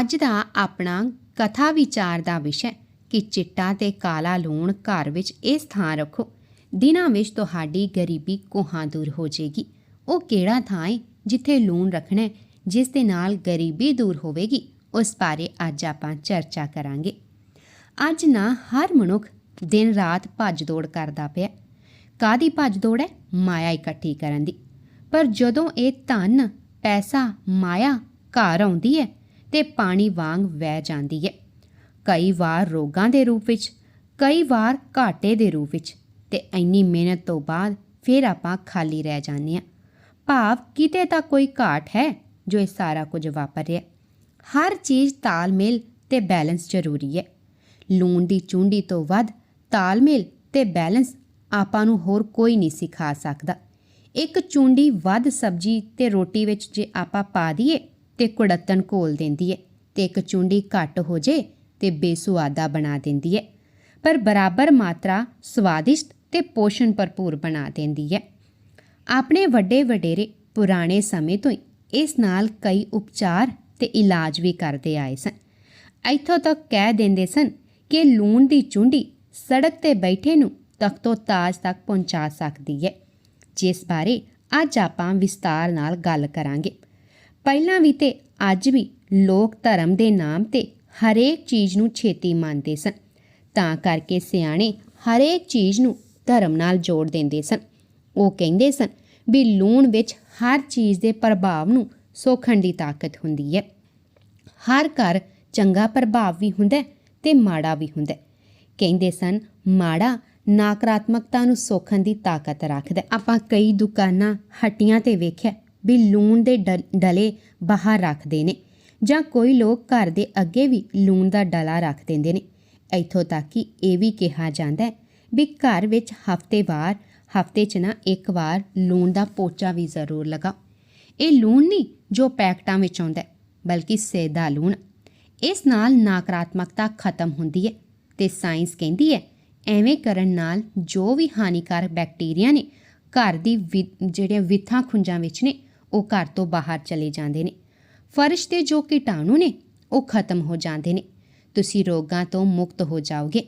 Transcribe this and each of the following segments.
ਅੱਜ ਦਾ ਆਪਣਾ ਕਥਾ ਵਿਚਾਰ ਦਾ ਵਿਸ਼ਾ ਕਿ ਚਿੱਟਾ ਤੇ ਕਾਲਾ ਲੂਣ ਘਰ ਵਿੱਚ ਇਸ ਥਾਂ ਰੱਖੋ। ਦਿਨਾਂ ਵਿੱਚ ਤੁਹਾਡੀ ਗਰੀਬੀ ਕੋਹਾਂ ਦੂਰ ਹੋ ਜਾਏਗੀ। ਉਹ ਕਿਹੜਾ ਥਾਂ ਹੈ ਜਿੱਥੇ ਲੂਣ ਰੱਖਣਾ ਹੈ, ਜਿਸ ਦੇ ਨਾਲ ਗਰੀਬੀ ਦੂਰ ਹੋਵੇਗੀ ਉਸ ਬਾਰੇ ਅੱਜ ਆਪਾਂ ਚਰਚਾ ਕਰਾਂਗੇ। ਅੱਜ ਨਾ ਹਰ ਮਨੁੱਖ ਦਿਨ ਰਾਤ ਭੱਜ ਦੌੜ ਕਰਦਾ ਪਿਆ। ਕਾਦੀ ਭੱਜ ਦੌੜ ਹੈ? ਮਾਇਆ ਇਕੱਠੀ ਕਰਨ ਦੀ। ਪਰ ਜਦੋਂ ਇਹ ਧਨ ਪੈਸਾ ਮਾਇਆ ਘਰ ਆਉਂਦੀ ਹੈ ਤੇ ਪਾਣੀ ਵਾਂਗ ਵਹਿ ਜਾਂਦੀ ਹੈ। ਕਈ ਵਾਰ ਰੋਗਾਂ ਦੇ ਰੂਪ ਵਿੱਚ, ਕਈ ਵਾਰ ਘਾਟੇ ਦੇ ਰੂਪ ਵਿੱਚ ਤੇ ਇੰਨੀ ਮਿਹਨਤ ਤੋਂ ਬਾਅਦ ਫਿਰ ਆਪਾਂ ਖਾਲੀ ਰਹਿ ਜਾਂਦੇ ਹਾਂ। ਭਾਵ ਕਿਤੇ ਤਾਂ ਕੋਈ ਘਾਟ ਹੈ ਜੋ ਇਹ ਸਾਰਾ ਕੁਝ ਵਾਪਰ ਰਿਹਾ। ਹਰ ਚੀਜ਼ ਤਾਲਮੇਲ ਤੇ ਬੈਲੈਂਸ ਜ਼ਰੂਰੀ ਹੈ। ਲੂਣ ਦੀ ਚੁੰਡੀ ਤੋਂ ਵੱਧ ਤਾਲਮੇਲ ਤੇ ਬੈਲੈਂਸ ਆਪਾਂ ਨੂੰ ਹੋਰ ਕੋਈ ਨਹੀਂ ਸਿਖਾ ਸਕਦਾ। ਇੱਕ ਚੁੰਡੀ ਵੱਧ ਸਬਜ਼ੀ ਤੇ ਰੋਟੀ ਵਿੱਚ ਜੇ ਆਪਾਂ ਪਾ ਦਈਏ ਤੇ ਕੁੜੱਤਣ ਘੋਲ ਦਿੰਦੀ ਹੈ ਤੇ ਇੱਕ ਚੁੰਡੀ ਘੱਟ ਹੋ ਜੇ ਤੇ ਬੇਸੁਆਦਾ ਬਣਾ ਦਿੰਦੀ ਹੈ ਪਰ ਬਰਾਬਰ ਮਾਤਰਾ, ਸਵਾਦਿਸ਼ਟ ਤੇ ਪੋਸ਼ਣ ਭਰਪੂਰ ਬਣਾ ਦਿੰਦੀ ਹੈ ਆਪਣੇ ਵੱਡੇ ਵਡੇਰੇ ਪੁਰਾਣੇ ਸਮੇਂ ਤੋਂ ਹੀ ਇਸ ਨਾਲ ਕਈ ਉਪਚਾਰ ਤੇ ਇਲਾਜ ਵੀ ਕਰਦੇ ਆਏ ਸਨ। ਇੱਥੋਂ ਤੱਕ ਕਹਿ ਦਿੰਦੇ ਸਨ ਕਿ ਲੂਣ ਦੀ ਚੁੰਡੀ ਸੜਕ ਤੇ ਬੈਠੇ ਨੂੰ ਤਖਤੋ ਤਾਜ ਤੱਕ ਪਹੁੰਚਾ ਸਕਦੀ ਹੈ ਜਿਸ ਬਾਰੇ ਅੱਜ ਆਪਾਂ ਵਿਸਤਾਰ ਨਾਲ ਗੱਲ ਕਰਾਂਗੇ। ਪਹਿਲਾਂ ਵੀ ਤੇ ਅੱਜ ਵੀ ਲੋਕ ਧਰਮ ਦੇ ਨਾਮ ਤੇ ਹਰੇਕ ਚੀਜ਼ ਨੂੰ ਛੇਤੀ ਮੰਨਦੇ ਸਨ। ਤਾਂ ਕਰਕੇ ਸਿਆਣੇ ਹਰੇਕ ਚੀਜ਼ ਨੂੰ ਧਰਮ ਨਾਲ ਜੋੜ ਦਿੰਦੇ ਸਨ। ਉਹ ਕਹਿੰਦੇ ਸਨ ਵੀ ਲੂਣ ਵਿੱਚ ਹਰ ਚੀਜ਼ ਦੇ ਪ੍ਰਭਾਵ ਨੂੰ ਸੋਖਣ ਦੀ ਤਾਕਤ ਹੁੰਦੀ ਹੈ। ਹਰ ਘਰ ਚੰਗਾ ਪ੍ਰਭਾਵ ਵੀ ਹੁੰਦਾ ਹੈ ਤੇ ਮਾੜਾ ਵੀ ਹੁੰਦਾ ਕਹਿੰਦੇ ਸਨ, ਮਾੜਾ ਨਕਾਰਾਤਮਕਤਾ ਨੂੰ ਸੋਖਣ ਦੀ ਤਾਕਤ ਰੱਖਦਾ ਆਪਾਂ ਕਈ ਦੁਕਾਨਾਂ ਹੱਟੀਆਂ ਤੇ ਵੇਖਿਆ ਵੀ ਲੂਣ ਦੇ ਡਲੇ ਬਾਹਰ ਰੱਖਦੇ ਨੇ ਜਾਂ ਕੋਈ ਲੋਕ ਘਰ ਦੇ ਅੱਗੇ ਵੀ ਲੂਣ ਦਾ ਡਲਾ ਰੱਖ ਦਿੰਦੇ ਨੇ। ਇੱਥੋਂ ਤੱਕ ਕਿ ਇਹ ਵੀ ਕਿਹਾ ਜਾਂਦਾ ਹੈ ਵੀ ਘਰ ਵਿੱਚ ਹਫ਼ਤੇਵਾਰ ਹਫ਼ਤੇ 'ਚ ਨਾ ਇੱਕ ਵਾਰ ਲੂਣ ਦਾ ਪੋਚਾ ਵੀ ਜ਼ਰੂਰ ਲਗਾਓ। ਇਹ ਲੂਣ ਨਹੀਂ ਜੋ ਪੈਕਟਾਂ ਵਿੱਚ ਆਉਂਦਾ ਬਲਕਿ ਸੇਦਾ ਲੂਣ। ਇਸ ਨਾਲ ਨਕਾਰਾਤਮਕਤਾ ਖਤਮ ਹੁੰਦੀ ਹੈ ਤੇ ਸਾਇੰਸ ਕਹਿੰਦੀ ਹੈ, ਐਵੇਂ ਕਰਨ ਨਾਲ ਜੋ ਵੀ ਹਾਨੀਕਾਰਕ ਬੈਕਟੀਰੀਆ ਨੇ ਘਰ ਦੀ ਵਿ- ਜਿਹੜੀਆਂ ਵਿਥਾਂ ਖੁੰਝਾਂ ਵਿੱਚ ਨੇ ਉਹ ਘਰ ਤੋਂ ਬਾਹਰ ਚਲੇ ਜਾਂਦੇ ਨੇ। ਫਰਸ਼ ਤੇ ਜੋ ਕੀਟਾਣੂ ਨੇ, ਉਹ ਖਤਮ ਹੋ ਜਾਂਦੇ ਨੇ। ਤੁਸੀਂ ਰੋਗਾਂ ਤੋਂ ਮੁਕਤ ਹੋ ਜਾਓਗੇ।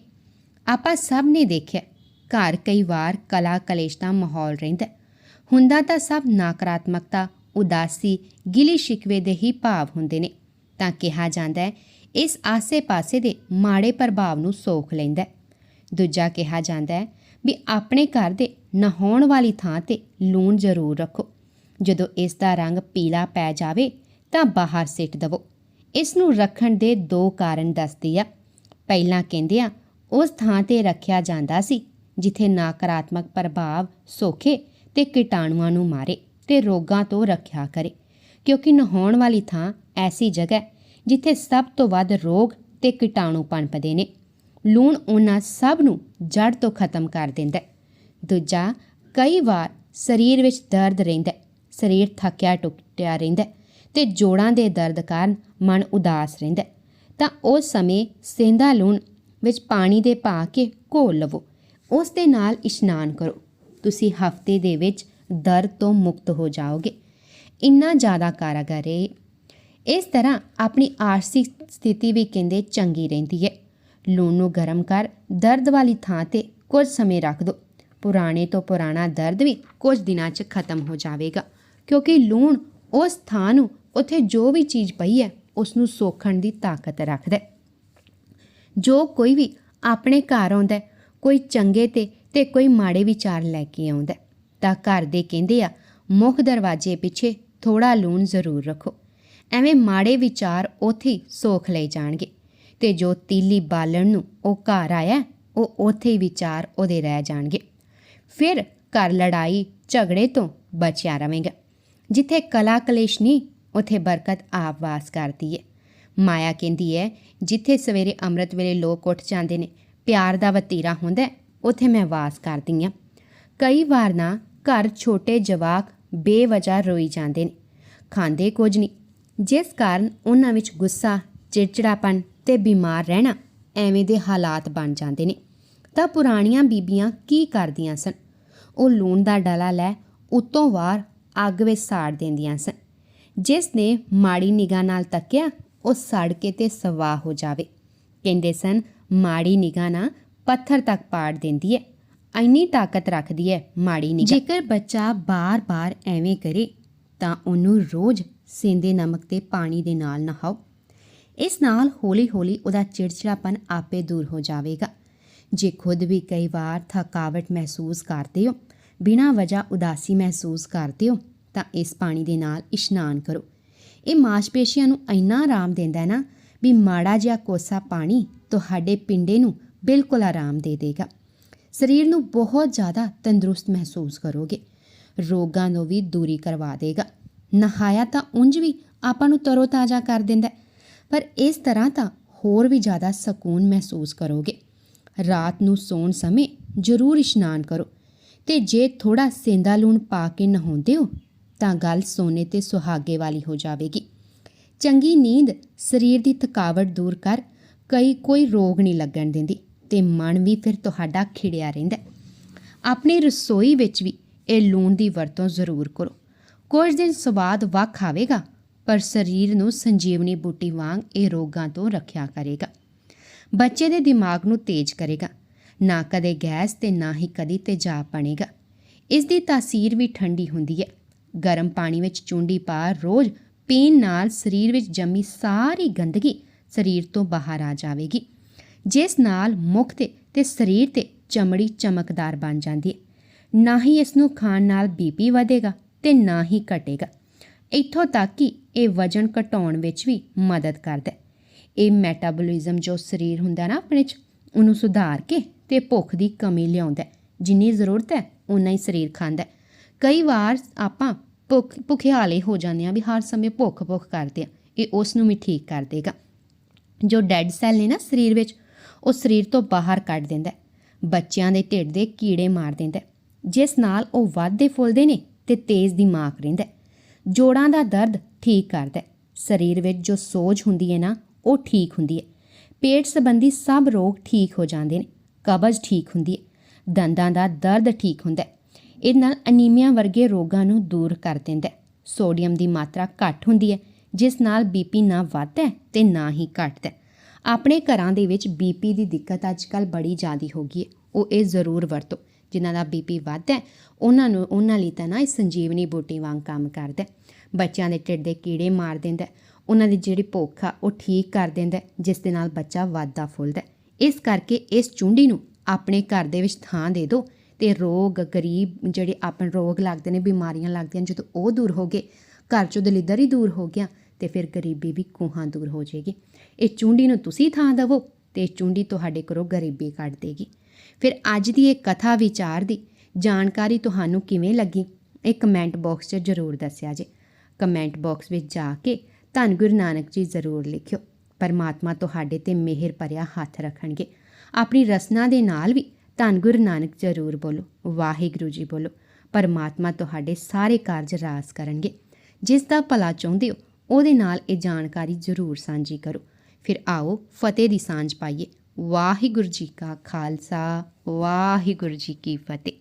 ਆਪਾਂ ਸਭ ਨੇ ਦੇਖਿਆ, ਘਰ ਕਈ ਵਾਰ ਕਲਾ ਕਲੇਸ਼ ਦਾ ਮਾਹੌਲ ਰਹਿੰਦਾ ਹੁੰਦਾ ਤਾਂ ਸਭ ਨਕਾਰਾਤਮਕਤਾ, ਉਦਾਸੀ, ਗਿਲੀ ਸ਼ਿਕਵੇ ਦੇ ਹੀ ਭਾਵ ਹੁੰਦੇ ਨੇ। ਤਾਂ ਕਿਹਾ ਜਾਂਦਾ ਹੈ, ਇਸ ਆਸੇ-ਪਾਸੇ ਦੇ ਮਾੜੇ ਪ੍ਰਭਾਵ ਨੂੰ ਸੋਖ ਲੈਂਦਾ ਦੂਜਾ ਕਿਹਾ ਜਾਂਦਾ ਹੈ ਵੀ ਆਪਣੇ ਘਰ ਦੇ ਨਹਾਉਣ ਵਾਲੀ ਥਾਂ ਤੇ ਲੂਣ ਜ਼ਰੂਰ ਰੱਖੋ। ਜਦੋਂ ਇਸ ਦਾ ਰੰਗ ਪੀਲਾ ਪੈ ਜਾਵੇ ਤਾਂ ਬਾਹਰ ਸਿੱਟ ਦਵੋ। ਇਸ ਨੂੰ ਰੱਖਣ ਦੇ ਦੋ ਕਾਰਨ ਦੱਸਦੇ ਆ। ਪਹਿਲਾਂ ਕਹਿੰਦੇ ਆ, ਉਸ ਥਾਂ ਤੇ ਰੱਖਿਆ ਜਾਂਦਾ ਸੀ, ਜਿੱਥੇ ਨਕਾਰਾਤਮਕ ਪ੍ਰਭਾਵ ਸੋਖੇ ਤੇ ਕੀਟਾਣੂਆਂ ਨੂੰ ਮਾਰੇ ਤੇ ਰੋਗਾਂ ਤੋਂ ਰੱਖਿਆ ਕਰੇ, ਕਿਉਂਕਿ ਨਹਾਉਣ ਵਾਲੀ ਥਾਂ ਐਸੀ ਜਗ੍ਹਾ ਜਿੱਥੇ ਸਭ ਤੋਂ ਵੱਧ ਰੋਗ ਤੇ ਕੀਟਾਣੂ ਪਨਪਦੇ ਨੇ। ਲੂਣ ਉਹਨਾਂ ਸਭ ਨੂੰ ਜੜ ਤੋਂ ਖਤਮ ਕਰ ਦਿੰਦਾ ਦੂਜਾ, ਕਈ ਵਾਰ ਸਰੀਰ ਵਿੱਚ ਦਰਦ ਰਹਿੰਦਾ ਸਰੀਰ ਥੱਕਿਆ ਟੁੱਟਿਆ ਰਹਿੰਦਾ ਹੈ ਤੇ ਜੋੜਾਂ ਦੇ ਦਰਦ ਕਾਰਨ ਮਨ ਉਦਾਸ ਰਹਿੰਦਾ ਤਾਂ ਉਸ ਸਮੇਂ ਸੇਂਦਾ ਲੂਣ ਵਿੱਚ ਪਾਣੀ ਦੇ ਪਾ ਕੇ ਘੋਲ ਲਵੋ। ਉਸ ਦੇ ਨਾਲ ਇਸ਼ਨਾਨ ਕਰੋ। ਤੁਸੀਂ ਹਫ਼ਤੇ ਦੇ ਵਿੱਚ ਦਰਦ ਤੋਂ ਮੁਕਤ ਹੋ ਜਾਓਗੇ। ਇੰਨਾ ਜ਼ਿਆਦਾ ਕਾਰਾਗਰ ਹੈ। ਇਸ ਤਰ੍ਹਾਂ ਆਪਣੀ ਆਰਥਿਕ ਸਥਿਤੀ ਵੀ ਕਹਿੰਦੇ ਚੰਗੀ ਰਹਿੰਦੀ ਹੈ। ਲੂਣ ਨੂੰ ਗਰਮ ਕਰ ਦਰਦ ਵਾਲੀ ਥਾਂ ਤੇ ਕੁਝ ਸਮੇਂ ਰੱਖ ਦਿਓ ਪੁਰਾਣੇ ਤੋਂ ਪੁਰਾਣਾ ਦਰਦ ਵੀ ਕੁਝ ਦਿਨਾਂ 'ਚ ਖਤਮ ਹੋ ਜਾਵੇਗਾ। ਕਿਉਂਕਿ ਲੂਣ ਉਸ ਥਾਂ ਨੂੰ, ਉੱਥੇ ਜੋ ਵੀ ਚੀਜ਼ ਪਈ ਹੈ ਉਸ ਨੂੰ ਸੋਖਣ ਦੀ ਤਾਕਤ ਰੱਖਦਾ ਹੈ। ਜੋ ਕੋਈ ਵੀ ਆਪਣੇ ਘਰ ਆਉਂਦਾ ਕੋਈ ਚੰਗੇ ਤੇ ਤੇ ਕੋਈ ਮਾੜੇ ਵਿਚਾਰ ਲੈ ਕੇ ਆਉਂਦਾ ਤਾਂ ਘਰ ਦੇ ਕਹਿੰਦੇ ਆ, ਮੁੱਖ ਦਰਵਾਜ਼ੇ ਪਿੱਛੇ ਥੋੜਾ ਲੂਣ ਜ਼ਰੂਰ ਰੱਖੋ। ਐਵੇਂ ਮਾੜੇ ਵਿਚਾਰ ਉੱਥੇ ਹੀ ਸੋਖ ਲਏ ਜਾਣਗੇ। ਤੇ ਜੋ ਤੀਲੀ ਬਾਲਣ ਨੂੰ ਉਹ ਘਰ ਆਇਆ, ਉਹ ਉੱਥੇ ਹੀ ਵਿਚਾਰ ਉਹਦੇ ਰਹਿ ਜਾਣਗੇ। ਫਿਰ ਘਰ ਲੜਾਈ ਝਗੜੇ ਤੋਂ ਬਚਿਆ ਰਵੇਂਗਾ। ਜਿੱਥੇ ਕਲਾ ਕਲੇਸ਼ ਨਹੀਂ ਉਥੇ ਬਰਕਤ ਆਪ ਵਾਸ ਕਰਦੀ ਹੈ ਮਾਇਆ ਕਹਿੰਦੀ ਹੈ ਜਿੱਥੇ ਸਵੇਰੇ ਅੰਮ੍ਰਿਤ ਵੇਲੇ ਲੋਕ ਉੱਠ ਜਾਂਦੇ ਨੇ ਪਿਆਰ ਦਾ ਵਤੀਰਾ ਹੁੰਦਾ ਹੈ, ਉੱਥੇ ਮੈਂ ਵਾਸ ਕਰਦੀ ਹਾਂ ਕਈ ਵਾਰ ਨਾ ਘਰ ਛੋਟੇ ਜਵਾਕ ਬੇਵਜ੍ਹਾ ਰੋਈ ਜਾਂਦੇ ਨੇ। ਖਾਂਦੇ ਕੁਝ ਨਹੀਂ। ਜਿਸ ਕਾਰਨ ਉਹਨਾਂ ਵਿੱਚ ਗੁੱਸਾ ਚਿੜਚਿੜਾਪਨ ਤੇ ਬਿਮਾਰ ਰਹਿਣਾ ਐਵੇਂ ਦੇ ਹਾਲਾਤ ਬਣ ਜਾਂਦੇ ਨੇ। ਤਾਂ ਪੁਰਾਣੀਆਂ ਬੀਬੀਆਂ ਕੀ ਕਰਦੀਆਂ ਸਨ? ਉਹ ਲੂਣ ਦਾ ਡਲਾ ਲੈ ਉਤੋਂ ਵਾਰ ਅੱਗ ਵਿੱਚ ਸਾੜ ਦਿੰਦੀਆਂ ਸਨ। ਜਿਸ ਨੇ ਮਾੜੀ ਨਿਗਾਹ ਨਾਲ ਤੱਕਿਆ, ਉਹ ਸੜ ਕੇ ਤੇ ਸਵਾਹ ਹੋ ਜਾਵੇ। ਕਹਿੰਦੇ ਸਨ, ਮਾੜੀ ਨਿਗਾਹ ਨਾ ਪੱਥਰ ਤੱਕ ਪਾੜ ਦਿੰਦੀ ਹੈ ਇੰਨੀ ਤਾਕਤ ਰੱਖਦੀ ਹੈ ਮਾੜੀ ਨਿਗਾਹ। ਜੇਕਰ ਬੱਚਾ ਬਾਰ-ਬਾਰ ਐਵੇਂ ਕਰੇ, ਤਾਂ ਉਹਨੂੰ ਰੋਜ਼ ਸਿੰਦੇ ਨਮਕ ਤੇ ਪਾਣੀ ਦੇ ਨਾਲ ਨਹਾਓ। ਇਸ ਨਾਲ ਹੌਲੀ-ਹੌਲੀ ਉਹਦਾ ਚਿੜਚਿੜਾਪਨ ਆਪੇ ਦੂਰ ਹੋ ਜਾਵੇਗਾ। ਜੇ ਖੁਦ ਵੀ ਕਈ ਵਾਰ ਥਕਾਵਟ ਮਹਿਸੂਸ ਕਰਦੇ ਹੋ ਬਿਨਾਂ ਵਜ੍ਹਾ ਉਦਾਸੀ ਮਹਿਸੂਸ ਕਰਦੇ ਹੋ ਤਾਂ ਇਸ ਪਾਣੀ ਦੇ ਨਾਲ ਇਸ਼ਨਾਨ ਕਰੋ। ਇਹ ਮਾਸਪੇਸ਼ੀਆਂ ਨੂੰ ਇੰਨਾ ਆਰਾਮ ਦਿੰਦਾ ਹੈ ਨਾ ਵੀ ਮਾੜਾ ਜਿਹਾ ਕੋਸਾ ਪਾਣੀ ਤੁਹਾਡੇ ਪਿੰਡੇ ਨੂੰ ਬਿਲਕੁਲ ਆਰਾਮ ਦੇ ਦੇਗਾ। ਸਰੀਰ ਨੂੰ ਬਹੁਤ ਜ਼ਿਆਦਾ ਤੰਦਰੁਸਤ ਮਹਿਸੂਸ ਕਰੋਗੇ। ਰੋਗਾਂ ਨੂੰ ਵੀ ਦੂਰੀ ਕਰਵਾ ਦੇਗਾ। ਨਹਾਇਆ ਤਾਂ ਉਂਝ ਵੀ ਆਪਾਂ ਨੂੰ ਤਰੋ-ਤਾਜ਼ਾ ਕਰ ਦਿੰਦਾ ਪਰ ਇਸ ਤਰ੍ਹਾਂ ਤਾਂ ਹੋਰ ਵੀ ਜ਼ਿਆਦਾ ਸਕੂਨ ਮਹਿਸੂਸ ਕਰੋਗੇ। ਰਾਤ ਨੂੰ ਸੌਣ ਸਮੇਂ ਜ਼ਰੂਰ ਇਸ਼ਨਾਨ ਕਰੋ। ਤੇ ਜੇ ਥੋੜਾ ਸੇਂਦਾ ਲੂਣ ਪਾ ਕੇ ਨਹਾਉਂਦੇ ਹੋ ਤਾਂ ਗੱਲ ਸੋਨੇ ਤੇ ਸੁਹਾਗੇ ਵਾਲੀ ਹੋ ਜਾਵੇਗੀ। ਚੰਗੀ ਨੀਂਦ ਸਰੀਰ ਦੀ ਥਕਾਵਟ ਦੂਰ ਕਰ, ਕਈ ਕੋਈ ਰੋਗ ਨਹੀਂ ਲੱਗਣ ਦਿੰਦੀ ਤੇ ਮਨ ਵੀ ਫਿਰ ਤੁਹਾਡਾ ਖਿੜਿਆ ਰਹਿੰਦਾ ਆਪਣੀ ਰਸੋਈ ਵਿੱਚ ਵੀ ਇਹ ਲੂਣ ਦੀ ਵਰਤੋਂ ਜ਼ਰੂਰ ਕਰੋ। ਕੁਝ ਦਿਨ ਸਵਾਦ ਵੱਖ ਆਵੇਗਾ, ਪਰ ਸਰੀਰ ਨੂੰ ਸੰਜੀਵਨੀ ਬੂਟੀ ਵਾਂਗ ਇਹ ਰੋਗਾਂ ਤੋਂ ਰੱਖਿਆ ਕਰੇਗਾ। ਬੱਚੇ ਦੇ ਦਿਮਾਗ ਨੂੰ ਤੇਜ਼ ਕਰੇਗਾ। ਨਾ ਕਦੇ ਗੈਸ ਤੇ ਨਾ ਹੀ ਕਦੀ ਤੇਜ਼ਾਬ ਬਣੇਗਾ ਇਸ ਦੀ ਤਾਸੀਰ ਵੀ ਠੰਡੀ ਹੁੰਦੀ ਹੈ। ਗਰਮ ਪਾਣੀ ਵਿੱਚ ਚੁੰਡੀ ਪਾ ਰੋਜ਼ ਪੀਣ ਨਾਲ ਸਰੀਰ ਵਿੱਚ ਜੰਮੀ ਸਾਰੀ ਗੰਦਗੀ ਸਰੀਰ ਤੋਂ ਬਾਹਰ ਆ ਜਾਵੇਗੀ। ਜਿਸ ਨਾਲ ਮੁਖ ਤੇ ਤੇ ਸਰੀਰ ਤੇ ਚਮੜੀ ਚਮਕਦਾਰ ਬਣ ਜਾਂਦੀ ਹੈ। ਨਾ ਹੀ ਇਸ ਨੂੰ ਖਾਣ ਨਾਲ ਬੀਪੀ ਵਧੇਗਾ ਤੇ ਨਾ ਹੀ ਘਟੇਗਾ। ਇੱਥੋਂ ਤੱਕ ਕਿ ਇਹ ਵਜਨ ਘਟਾਉਣ ਵਿੱਚ ਵੀ ਮਦਦ ਕਰਦਾ ਹੈ। ਇਹ ਮੈਟਾਬੋਲਿਜ਼ਮ ਜੋ ਸਰੀਰ ਹੁੰਦਾ ਨਾ ਆਪਣੇ ਚ, ਉਹਨੂੰ ਸੁਧਾਰ ਕੇ ਤੇ ਭੁੱਖ ਦੀ ਕਮੀ ਲਿਆਉਂਦਾ ਜਿੰਨੀ ਜ਼ਰੂਰਤ ਹੈ ਉਨਾ ਹੀ ਸਰੀਰ ਖਾਂਦਾ ਕਈ ਵਾਰ ਆਪਾਂ ਭੁੱਖ, ਭੁਖਿਆਲੇ ਹੋ ਜਾਂਦੇ ਆ ਵੀ ਹਰ ਸਮੇਂ ਭੁੱਖ ਭੁੱਖ ਕਰਦੇ ਆ ਇਹ ਉਸ ਨੂੰ ਵੀ ਠੀਕ ਕਰ ਦੇਗਾ। ਜੋ ਡੈੱਡ ਸੈੱਲ ਨੇ ਨਾ ਸਰੀਰ ਵਿੱਚ, ਉਹ ਸਰੀਰ ਤੋਂ ਬਾਹਰ ਕੱਢ ਦਿੰਦਾ ਬੱਚਿਆਂ ਦੇ ਢਿੱਡ ਦੇ ਕੀੜੇ ਮਾਰ ਦਿੰਦਾ ਜਿਸ ਨਾਲ ਉਹ ਵੱਧਦੇ ਫੁੱਲਦੇ ਨੇ ਤੇ ਤੇਜ਼ ਦਿਮਾਗ ਰਹਿੰਦਾ ਜੋੜਾਂ ਦਾ ਦਰਦ ਠੀਕ ਕਰਦਾ ਸਰੀਰ ਵਿੱਚ ਜੋ ਸੋਜ ਹੁੰਦੀ ਹੈ ਨਾ, ਉਹ ਠੀਕ ਹੁੰਦੀ ਹੈ। ਪੇਟ ਸੰਬੰਧੀ ਸਭ ਰੋਗ ਠੀਕ ਹੋ ਜਾਂਦੇ ਨੇ। ਕਬਜ਼ ਠੀਕ ਹੁੰਦੀ ਹੈ, ਦੰਦਾਂ ਦਾ ਦਰਦ ਠੀਕ ਹੁੰਦਾ ਹੈ। ਇਹ ਨਾਲ ਅਨੀਮੀਆ ਵਰਗੇ ਰੋਗਾਂ ਨੂੰ ਦੂਰ ਕਰ ਦਿੰਦਾ ਹੈ। ਸੋਡੀਅਮ ਦੀ ਮਾਤਰਾ ਘੱਟ ਹੁੰਦੀ ਹੈ, ਜਿਸ ਨਾਲ ਬੀਪੀ ਨਾ ਵੱਧਦਾ ਹੈ ਤੇ ਨਾ ਹੀ ਘਟਦਾ ਆਪਣੇ ਘਰਾਂ ਦੇ ਵਿੱਚ ਬੀਪੀ ਦੀ ਦਿੱਕਤ ਅੱਜਕੱਲ ਬੜੀ ਜ਼ਿਆਦੀ ਹੋ ਗਈ ਹੈ। ਉਹ ਇਹ ਜ਼ਰੂਰ ਵਰਤੋ, ਜਿਨ੍ਹਾਂ ਦਾ ਬੀਪੀ ਵੱਧਦਾ ਉਹਨਾਂ ਨੂੰ, ਉਹਨਾਂ ਲਈ ਤਾਂ ਨਾ ਇਹ ਸੰਜੀਵਨੀ ਬੂਟੀ ਵਾਂਗ ਕੰਮ ਕਰਦਾ ਬੱਚਿਆਂ ਦੇ ਢਿੱਡ ਦੇ ਕੀੜੇ ਮਾਰ ਦਿੰਦਾ ਉਹਨਾਂ ਦੀ ਜਿਹੜੀ ਭੁੱਖ ਆ, ਉਹ ਠੀਕ ਕਰ ਦਿੰਦਾ ਜਿਸ ਦੇ ਨਾਲ ਬੱਚਾ ਵੱਧਦਾ ਫੁੱਲਦਾ ਇਸ ਕਰਕੇ ਇਸ ਚੁੰਡੀ ਨੂੰ ਆਪਣੇ ਘਰ ਦੇ ਵਿੱਚ ਥਾਂ ਦੇ ਦਿਓ ਤੇ ਰੋਗ, ਗਰੀਬ ਜਿਹੜੇ ਆਪਣ ਰੋਗ ਲੱਗਦੇ ਨੇ, ਬਿਮਾਰੀਆਂ ਲੱਗਦੀਆਂ ਜਦੋਂ ਉਹ ਦੂਰ ਹੋ ਗਏ, ਘਰ ਚੋਂ ਦਲਿੱਦਰ ਹੀ ਦੂਰ ਹੋ ਗਿਆ, ਤੇ ਫਿਰ ਗਰੀਬੀ ਵੀ ਕੋਹਾਂ ਦੂਰ ਹੋ ਜਾਏਗੀ। ਇਹ ਚੁੰਡੀ ਨੂੰ ਤੁਸੀਂ ਥਾਂ ਦੇਵੋ ਤੇ ਇਹ ਚੁੰਡੀ ਤੁਹਾਡੇ ਕੋਲੋਂ ਗਰੀਬੀ ਕੱਢ ਦੇਗੀ। ਫਿਰ ਅੱਜ ਦੀ ਇਹ ਕਥਾ ਵਿਚਾਰ ਦੀ ਜਾਣਕਾਰੀ ਤੁਹਾਨੂੰ ਕਿਵੇਂ ਲੱਗੀ, ਇਹ ਕਮੈਂਟ ਬਾਕਸ 'ਚ ਜ਼ਰੂਰ ਦੱਸਿਆ ਜੇ। ਕਮੈਂਟ ਬਾਕਸ ਵਿੱਚ ਜਾ ਕੇ ਧੰਨ ਗੁਰੂ ਨਾਨਕ ਜੀ ਜ਼ਰੂਰ ਲਿਖਿਓ। ਪਰਮਾਤਮਾ ਤੁਹਾਡੇ ਤੇ ਮਿਹਰ ਭਰਿਆ ਹੱਥ ਰੱਖਣਗੇ। ਆਪਣੀ ਰਸਨਾ ਦੇ ਨਾਲ ਵੀ ਧੰਨ ਗੁਰੂ ਨਾਨਕ ਜ਼ਰੂਰ ਬੋਲੋ, ਵਾਹਿਗੁਰੂ ਜੀ ਬੋਲੋ। ਪਰਮਾਤਮਾ ਤੁਹਾਡੇ ਸਾਰੇ ਕਾਰਜ ਰਾਸ ਕਰਨਗੇ। ਜਿਸ ਦਾ ਭਲਾ ਚਾਹੁੰਦੇ ਹੋ, ਉਹਦੇ ਨਾਲ ਇਹ ਜਾਣਕਾਰੀ ਜ਼ਰੂਰ ਸਾਂਝੀ ਕਰੋ। ਫਿਰ ਆਓ ਫਤਿਹ ਦੀ ਸਾਂਝ ਪਾਈਏ। ਵਾਹਿਗੁਰੂ ਜੀ ਕਾ ਖਾਲਸਾ, ਵਾਹਿਗੁਰੂ ਜੀ ਕੀ ਫਤਿਹ।